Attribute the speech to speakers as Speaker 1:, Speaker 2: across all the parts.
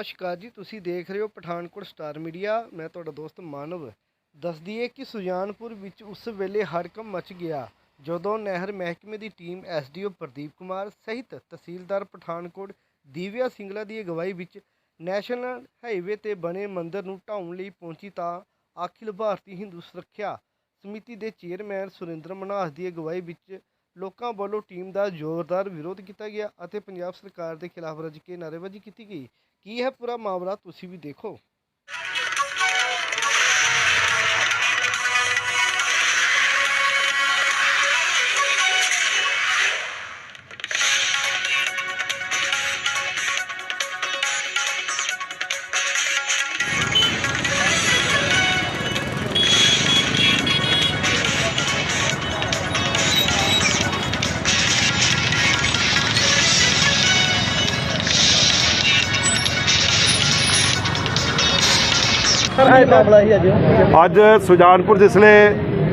Speaker 1: ਨਮਸਕਾਰ ਜੀ, ਤੁਸੀਂ ਦੇਖ ਰਹੇ ਹੋ ਪਠਾਨਕੋਟ ਸਟਾਰ ਮੀਡੀਆ। ਮੈਂ ਤੁਹਾਡਾ ਦੋਸਤ ਮਾਨਵ। ਦੱਸ ਦਈਏ ਕਿ ਸੁਜਾਨਪੁਰ ਵਿੱਚ ਉਸ ਵੇਲੇ ਹੜਕੰਪ ਮਚ ਗਿਆ, ਜਦੋਂ ਨਹਿਰ ਮਹਿਕਮੇ ਦੀ ਟੀਮ ਐਸਡੀਓ ਪ੍ਰਦੀਪ ਕੁਮਾਰ ਸਹਿਤ ਤਹਿਸੀਲਦਾਰ ਪਠਾਨਕੋਟ ਦੀਵਿਆ ਸਿੰਗਲਾ ਦੀ ਅਗਵਾਈ ਵਿੱਚ ਨੈਸ਼ਨਲ ਹਾਈਵੇ ਤੇ ਬਣੇ ਮੰਦਰ ਨੂੰ ਢਾਉਣ ਲਈ ਪਹੁੰਚੀ ਤਾਂ ਅਖਿਲ ਭਾਰਤੀ ਹਿੰਦੂ ਸੁਰੱਖਿਆ ਸਮਿਤੀ ਦੇ ਚੇਅਰਮੈਨ ਸੁਰਿੰਦਰ ਮਨਹਾਸ ਦੀ ਅਗਵਾਈ ਵਿੱਚ ਲੋਕਾਂ ਵੱਲੋਂ ਟੀਮ ਦਾ ਜ਼ੋਰਦਾਰ ਵਿਰੋਧ ਕੀਤਾ ਗਿਆ ਅਤੇ ਪੰਜਾਬ ਸਰਕਾਰ ਦੇ ਖਿਲਾਫ ਰੱਜ ਕੇ ਨਾਅਰੇਬਾਜ਼ੀ ਕੀਤੀ ਗਈ। ਕੀ ਹੈ ਪੂਰਾ ਮਾਮਲਾ ਤੁਸੀਂ ਵੀ ਦੇਖੋ।
Speaker 2: ਅੱਜ ਸੁਜਾਨਪੁਰ ਜਿਸਲੇ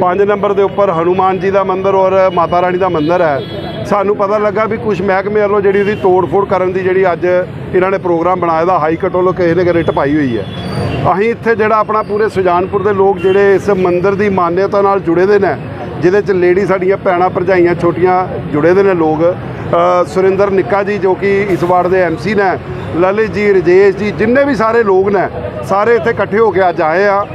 Speaker 2: 5 ਨੰਬਰ ਦੇ ਉੱਪਰ ਹਨੂਮਾਨ ਜੀ ਦਾ ਮੰਦਿਰ ਔਰ ਮਾਤਾ ਰਾਣੀ ਦਾ ਮੰਦਿਰ ਹੈ, ਸਾਨੂੰ ਪਤਾ ਲੱਗਾ ਵੀ ਕੁਝ ਮਹਿਕਮੇ ਵੱਲੋਂ ਜਿਹੜੀ ਉਹਦੀ ਤੋੜ-ਫੋੜ ਕਰਨ ਦੀ ਜਿਹੜੀ ਅੱਜ ਇਹਨਾਂ ਨੇ ਪ੍ਰੋਗਰਾਮ ਬਣਾਇਆ ਦਾ ਹਾਈ ਕੋਰਟ ਵੱਲੋਂ ਕਿਸੇ ਨੇ ਕਿ ਰਿਟ ਪਾਈ ਹੋਈ ਹੈ। ਅਸੀਂ ਇੱਥੇ ਜਿਹੜਾ ਆਪਣਾ ਪੂਰੇ ਸੁਜਾਨਪੁਰ ਦੇ ਲੋਕ ਜਿਹੜੇ ਇਸ ਮੰਦਿਰ ਦੀ ਮਾਨਤਾ ਨਾਲ ਜੁੜੇ ਦੇ ਨੇ, ਜਿਹਦੇ ਚ ਲੇਡੀ ਸਾਡੀਆਂ ਭੈਣਾਂ ਭਰਜਾਈਆਂ ਛੋਟੀਆਂ ਜੁੜੇ ਦੇ ਨੇ ਲੋਕ ਸੁਰਿੰਦਰ ਨਿੱਕਾ ਜੀ ਜੋ ਕਿ ਇਸ ਵਾਰਡ ਦੇ ਐਮਸੀ ਨੇ, ਲਲਿਤ ਜੀ, ਰਜੇਸ਼ ਜੀ, ਜਿੰਨੇ ਵੀ ਸਾਰੇ ਲੋਕ ਨੇ, ਸਾਰੇ ਇੱਥੇ ਇਕੱਠੇ ਹੋ ਕੇ ਅੱਜ ਆਏ ਆ।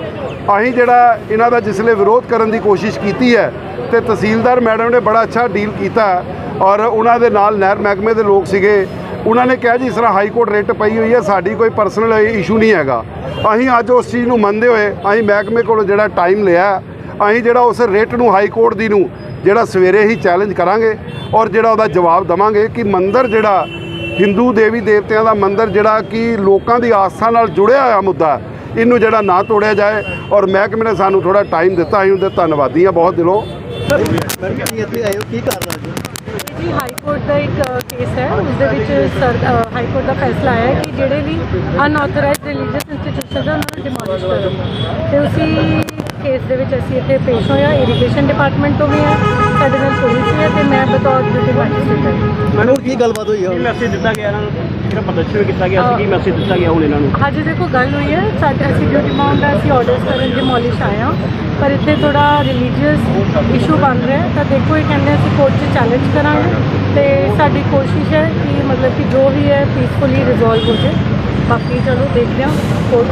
Speaker 2: ਅਸੀਂ ਜਿਹੜਾ ਇਹਨਾਂ ਦਾ ਜਿਸਲੇ ਵਿਰੋਧ ਕਰਨ ਦੀ ਕੋਸ਼ਿਸ਼ ਕੀਤੀ ਹੈ ਤੇ ਤਹਿਸੀਲਦਾਰ ਮੈਡਮ ਨੇ ਬੜਾ ਅੱਛਾ ਡੀਲ ਕੀਤਾ ਔਰ ਉਹਨਾਂ ਦੇ ਨਾਲ ਨਹਿਰ ਮਹਿਕਮੇ ਦੇ ਲੋਕ ਸੀਗੇ। ਉਹਨਾਂ ਨੇ ਕਿਹਾ ਜੀ, ਇਸ ਤਰ੍ਹਾਂ ਹਾਈ ਕੋਰਟ ਰੇਟ ਪਈ ਹੋਈ ਹੈ, ਸਾਡੀ ਕੋਈ ਪਰਸਨਲ ਇਸ਼ੂ ਨਹੀਂ ਹੈਗਾ। ਅਸੀਂ ਅੱਜ ਉਸ ਚੀਜ਼ ਨੂੰ ਮੰਨਦੇ ਹੋਏ ਅਸੀਂ ਮਹਿਕਮੇ ਕੋਲੋਂ ਜਿਹੜਾ ਟਾਈਮ ਲਿਆ ਅਸੀਂ ਜਿਹੜਾ ਉਸ ਰਿਟ ਨੂੰ ਹਾਈ ਕੋਰਟ ਦੀ ਨੂੰ, ਜਿਹੜਾ ਸਵੇਰੇ ਹੀ ਚੈਲੰਜ ਕਰਾਂਗੇ ਔਰ ਜਿਹੜਾ ਉਹਦਾ ਜਵਾਬ ਦਵਾਂਗੇ ਕਿ ਮੰਦਰ ਜਿਹੜਾ ਹਿੰਦੂ ਦੇਵੀ ਦੇਵਤਿਆਂ ਦਾ ਮੰਦਰ ਜਿਹੜਾ ਕਿ ਲੋਕਾਂ ਦੀ ਆਸਥਾ ਨਾਲ ਜੁੜਿਆ ਹੋਇਆ ਮੁੱਦਾ, ਇਹਨੂੰ ਜਿਹੜਾ ਨਾ ਤੋੜਿਆ ਜਾਏ ਔਰ ਮਹਿਕਮੇ ਨੇ ਸਾਨੂੰ ਥੋੜਾ ਟਾਈਮ ਦਿੱਤਾ, ਅਸੀਂ ਉਹਦੇ ਧੰਨਵਾਦੀ ਹਾਂ, ਬਹੁਤ ਦਿਲੋਂ।
Speaker 3: ਜੀ ਹਾਈ ਕੋਰਟ ਦਾ ਇੱਕ ਕੇਸ ਹੈ ਉਸ ਦੇ ਵਿੱਚ ਹਾਈ ਕੋਰਟ ਦਾ ਫੈਸਲਾ ਆਇਆ ਹੈ ਕਿ ਜਿਹੜੇ ਵੀ ਅਨਆਥੋਰਾਈਜ਼ਡ ਰਿਲੀਜੀਅਸ ਇੰਸਟੀਟਿਊਸ਼ਨ ਹੈ ਉਹਨਾਂ ਨੂੰ ਡਿਮੋਲਿਸ਼ ਕਰੋ। ਤੇ ਉਸੇ ਕੇਸ ਦੇ ਵਿੱਚ ਅਸੀਂ ਇੱਥੇ ਪੇਸ਼ ਹੋਇਆ ਇਰੀਗੇਸ਼ਨ ਡਿਪਾਰਟਮੈਂਟ ਤੋਂ ਵੀ ਹੈ ਸਾਡੇ ਨਾਲ ਪੁਲਿਸ ਵੀ ਹੈ ਤੇ ਮੈਂ ਬਤੌਰ ਡਿਊਟੀ ਪਾਰਟਿਸਿਪੇਟ ਹਾਂ।
Speaker 4: ਮੈਨੂੰ ਕੀ ਗੱਲਬਾਤ ਹੋਈ
Speaker 5: ਕੀ ਮੈਸੇਜ ਦਿੱਤਾ ਗਿਆ ਇਹਨਾਂ ਨੂੰ? ਜਿਹੜਾ ਪ੍ਰਦਰਸ਼ਨ ਕੀਤਾ ਗਿਆ ਸੀ ਕੀ ਮੈਸੇਜ ਦਿੱਤਾ ਗਿਆ ਹੁਣ ਇਹਨਾਂ ਨੂੰ?
Speaker 3: ਅੱਜ ਦੇਖੋ ਗੱਲ ਹੋਈ ਹੈ ਸਾਡੇ ਅਸੀਂ ਡਿਊਟੀ ਮਾਉਂਟ ਦਾ ਅਸੀਂ ਆਰਡਰਸ ਕਰਨ ਡਿਮੋਲਿਸ਼ ਆਏ ਹਾਂ। ਪਰ ਇੱਥੇ ਥੋੜਾ ਰਿਲੀਜੀਅਸ ਇਸ਼ੂ ਬਣ ਰਿਹਾ ਹੈ। ਤਾਂ ਦੇਖੋ ਇਹ ਕਹਿੰਦੇ ਅਸੀਂ ਕੋਰਟ 'ਚ ਚੈਲੰਜ ਕਰਾਂਗੇ ਤੇ ਸਾਡੀ ਕੋਸ਼ਿਸ਼ ਹੈ ਕਿ ਮਤਲਬ ਕਿ ਜੋ ਵੀ ਹੈ ਪੀਸਫੁਲੀ ਰਿਜ਼ੋਲਵ ਹੋ ਜਾਏ। ਬਾਕੀ ਚਲੋ ਦੇਖਦੇ ਹਾਂ ਕੋਰਟ